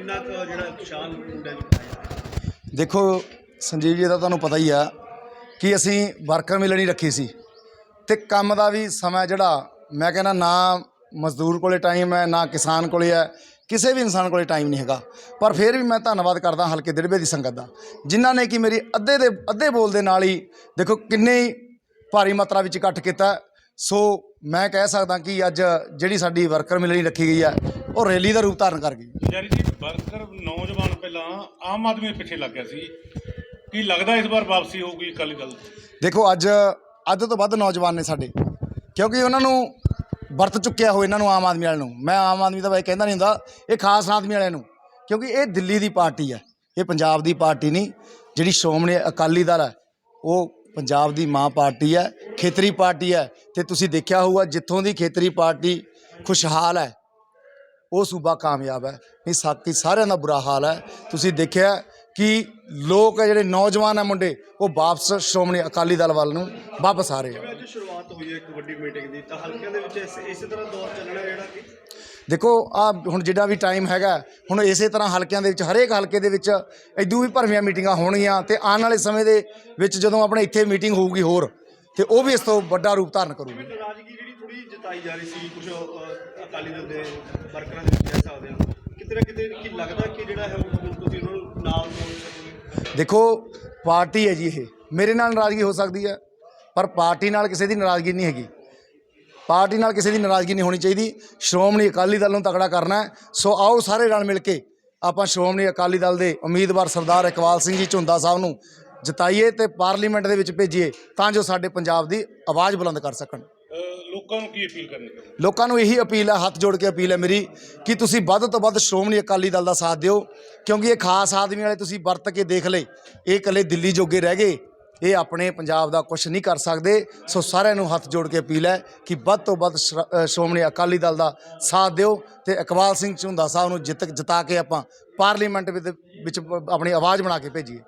ਕਿੰਨਾ ਕੁ ਜਿਹੜਾ ਉਤਸ਼ਾਹ ਮੁੰਡਿਆਂ ਦੇਖੋ, ਸੰਜੀਵ ਜੀ ਦਾ ਤੁਹਾਨੂੰ ਪਤਾ ਹੀ ਆ ਕਿ ਅਸੀਂ ਵਰਕਰ ਮਿਲਣੀ ਰੱਖੀ ਸੀ ਤੇ ਕੰਮ ਦਾ ਵੀ ਸਮਾਂ ਜਿਹੜਾ, ਮੈਂ ਕਹਿੰਦਾ ਨਾ ਮਜ਼ਦੂਰ ਕੋਲੇ ਟਾਈਮ ਹੈ, ਨਾ ਕਿਸਾਨ ਕੋਲੇ ਹੈ, ਕਿਸੇ ਵੀ ਇਨਸਾਨ ਕੋਲੇ ਟਾਈਮ ਨਹੀਂ ਹੈਗਾ। ਪਰ ਫਿਰ ਵੀ ਮੈਂ ਧੰਨਵਾਦ ਕਰਦਾ ਹਲਕੇ ਦਿੜਬੇ ਦੀ ਸੰਗਤ ਦਾ, ਜਿਨ੍ਹਾਂ ਨੇ ਕਿ ਮੇਰੀ ਅੱਧੇ ਦੇ, ਅੱਧੇ ਬੋਲ ਦੇ ਨਾਲ ਹੀ ਦੇਖੋ ਕਿੰਨੇ ਭਾਰੀ ਮਾਤਰਾ ਵਿੱਚ ਇਕੱਠ ਕੀਤਾ। ਸੋ ਮੈਂ ਕਹਿ ਸਕਦਾ ਕਿ ਅੱਜ ਜਿਹੜੀ ਸਾਡੀ ਵਰਕਰ ਮਿਲਣੀ ਰੱਖੀ ਗਈ ਹੈ ਉਹ ਰੈਲੀ ਦਾ ਰੂਪ ਧਾਰਨ ਕਰ ਗਈ ਯਾਰੀ ਜੀ ਵਰਕਰ ਨੌਜਵਾਨ ਪਹਿਲਾਂ ਆਮ ਆਦਮੀ ਦੇ ਪਿੱਛੇ ਲੱਗ ਗਿਆ ਸੀ। ਕੀ ਲੱਗਦਾ ਇਸ ਵਾਰ ਵਾਪਸੀ ਹੋਊਗੀ ਅਕਾਲੀ ਦਲ? ਦੀ? ਦੇਖੋ ਅੱਜ ਅੱਧ ਤੋਂ ਵੱਧ ਨੌਜਵਾਨ ਨੇ ਸਾਡੇ। ਕਿਉਂਕਿ ਉਹਨਾਂ ਨੂੰ ਵਰਤ ਚੁੱਕਿਆ ਹੋ ਇਹਨਾਂ ਨੂੰ ਆਮ ਆਦਮੀ ਵਾਲਿਆਂ ਨੂੰ। ਮੈਂ ਆਮ ਆਦਮੀ ਦਾ ਬਾਈ ਕਹਿੰਦਾ ਨਹੀਂ ਹੁੰਦਾ ਇਹ ਖਾਸ ਆਦਮੀ ਵਾਲਿਆਂ ਨੂੰ। ਕਿਉਂਕਿ ਇਹ ਦਿੱਲੀ ਦੀ ਪਾਰਟੀ ਹੈ ਇਹ ਪੰਜਾਬ ਦੀ ਪਾਰਟੀ ਨਹੀਂ ਜਿਹੜੀ ਸ਼੍ਰੋਮਣੀ ਅਕਾਲੀ ਦਲ ਹੈ ਉਹ ਪੰਜਾਬ ਦੀ ਮਾਂ ਪਾਰਟੀ ਹੈ ਖੇਤਰੀ ਪਾਰਟੀ ਹੈ ਤੇ ਤੁਸੀਂ ਦੇਖਿਆ ਹੋਊਗਾ ਜਿੱਥੋਂ ਦੀ ਖੇਤਰੀ ਪਾਰਟੀ ਖੁਸ਼ਹਾਲ ਹੈ ਉਹ ਸੂਬਾ ਕਾਮਯਾਬ ਹੈ। ਨਹੀਂ ਸਾਕੀ ਸਾਰਿਆਂ ਦਾ ਬੁਰਾ ਹਾਲ ਹੈ। ਤੁਸੀਂ ਦੇਖਿਆ ਕਿ ਲੋਕ ਜਿਹੜੇ ਨੌਜਵਾਨ ਹੈ ਮੁੰਡੇ ਉਹ ਵਾਪਸ ਸ਼੍ਰੋਮਣੀ ਅਕਾਲੀ ਦਲ ਵੱਲ ਨੂੰ ਵਾਪਸ ਆ ਰਹੇ ਆ। ਅੱਜ ਸ਼ੁਰੂਆਤ ਹੋਈ ਹੈ ਇੱਕ ਵੱਡੀ ਮੀਟਿੰਗ ਦੀ ਤਾਂ ਹਲਕਿਆਂ ਦੇ ਵਿੱਚ ਇਸ- ਇਸੇ ਤਰ੍ਹਾਂ ਦੌਰ ਚੱਲਣਾ ਜਿਹੜਾ ਕਿ ਦੇਖੋ ਆ ਹੁਣ ਜਿਹੜਾ ਵੀ ਟਾਈਮ ਹੈਗਾ ਹੁਣ ਇਸੇ ਤਰ੍ਹਾਂ ਹਲਕਿਆਂ ਦੇ ਵਿੱਚ ਹਰੇਕ ਹਲਕੇ ਦੇ ਵਿੱਚ ਇਦੋਂ ਵੀ ਭਰਵੀਆਂ ਮੀਟਿੰਗਾਂ ਹੋਣਗੀਆਂ ਤੇ ਆਉਣ ਵਾਲੇ ਸਮੇਂ ਦੇ ਵਿੱਚ ਜਦੋਂ ਆਪਣੇ ਇੱਥੇ ਮੀਟਿੰਗ ਹੋਊਗੀ ਹੋਰ ਤੇ ਉਹ ਵੀ ਇਸ ਤੋਂ ਵੱਡਾ ਰੂਪ ਧਾਰਨ ਕਰੂਗੀ। ਨਾਰਾਜ਼ਗੀ ਜਤਾਈ ਜਾ ਰਹੀ ਸੀ ਕੁਝ ਅਕਾਲੀ ਦਲ ਦੇ ਵਰਕਰਾਂ ਦੇ ਕਹਿ ਸਕਦੇ ਹਾਂ। ਕਿਤੇ ਨਾ ਕਿਤੇ ਕੀ ਲੱਗਦਾ ਕਿ ਜਿਹੜਾ ਹੈ ਉਹ ਤੁਸੀਂ ਉਹਨਾਂ ਨੂੰ ਨਾਲ ਦੇਖੋ, ਪਾਰਟੀ ਹੈ ਜੀ ਇਹ। ਮੇਰੇ ਨਾਲ ਨਾਰਾਜ਼ਗੀ ਹੋ ਸਕਦੀ ਹੈ, ਪਰ ਪਾਰਟੀ ਨਾਲ ਕਿਸੇ ਦੀ ਨਾਰਾਜ਼ਗੀ ਨਹੀਂ ਹੈਗੀ। ਪਾਰਟੀ ਨਾਲ ਕਿਸੇ ਦੀ ਨਾਰਾਜ਼ਗੀ ਨਹੀਂ ਹੋਣੀ ਚਾਹੀਦੀ। ਸ਼੍ਰੋਮਣੀ ਅਕਾਲੀ ਦਲ ਨੂੰ ਤਕੜਾ ਕਰਨਾ ਸੋ ਆਓ ਸਾਰੇ ਰਲ ਮਿਲ ਕੇ ਆਪਾਂ ਸ਼੍ਰੋਮਣੀ ਅਕਾਲੀ ਦਲ ਦੇ ਉਮੀਦਵਾਰ ਸਰਦਾਰ ਇਕਬਾਲ ਸਿੰਘ ਜੀ ਝੁੰਦਾ ਸਾਹਿਬ ਨੂੰ ਜਿਤਾਈਏ ਤੇ ਪਾਰਲੀਮੈਂਟ ਦੇ ਵਿੱਚ ਭੇਜੀਏ ਤਾਂ ਜੋ ਸਾਡੇ ਪੰਜਾਬ ਦੀ ਆਵਾਜ਼ ਬੁਲੰਦ ਕਰ ਸਕਣ। ਲੋਕਾਂ ਨੂੰ ਕੀ ਅਪੀਲ ਕਰਨੀ ਚਾਹੁੰਦੇ ਲੋਕਾਂ ਨੂੰ ਇਹੀ ਅਪੀਲ ਹੈ, ਹੱਥ ਜੋੜ ਕੇ ਅਪੀਲ ਹੈ ਮੇਰੀ, ਕਿ ਤੁਸੀਂ ਵੱਧ ਤੋਂ ਵੱਧ ਸ਼੍ਰੋਮਣੀ ਅਕਾਲੀ ਦਲ ਦਾ ਸਾਥ ਦਿਓ, ਕਿਉਂਕਿ ਇਹ ਖਾਸ ਆਦਮੀ ਵਾਲੇ ਤੁਸੀਂ ਵਰਤ ਕੇ ਦੇਖ ਲਏ, ਇਹ ਇਕੱਲੇ ਦਿੱਲੀ ਜੋਗੇ ਰਹਿ ਗਏ, ਇਹ ਆਪਣੇ ਪੰਜਾਬ ਦਾ ਕੁਝ ਨਹੀਂ ਕਰ ਸਕਦੇ, ਸੋ ਸਾਰਿਆਂ ਨੂੰ ਹੱਥ ਜੋੜ ਕੇ ਅਪੀਲ ਹੈ ਕਿ ਵੱਧ ਤੋਂ ਵੱਧ ਸ਼੍ਰ- ਸ਼੍ਰੋਮਣੀ ਅਕਾਲੀ ਦਲ ਦਾ ਸਾਥ ਦਿਓ ਤੇ ਇਕਬਾਲ ਸਿੰਘ ਝੁੰਦਾ ਸਾਹਿਬ ਨੂੰ ਜਿੱਤ, ਜਿਤਾ ਕੇ ਆਪਾਂ ਪਾਰਲੀਮੈਂਟ ਵਿੱਚ ਆਪਣੀ ਆਵਾਜ਼ ਬਣਾ ਕੇ ਭੇਜੀਏ।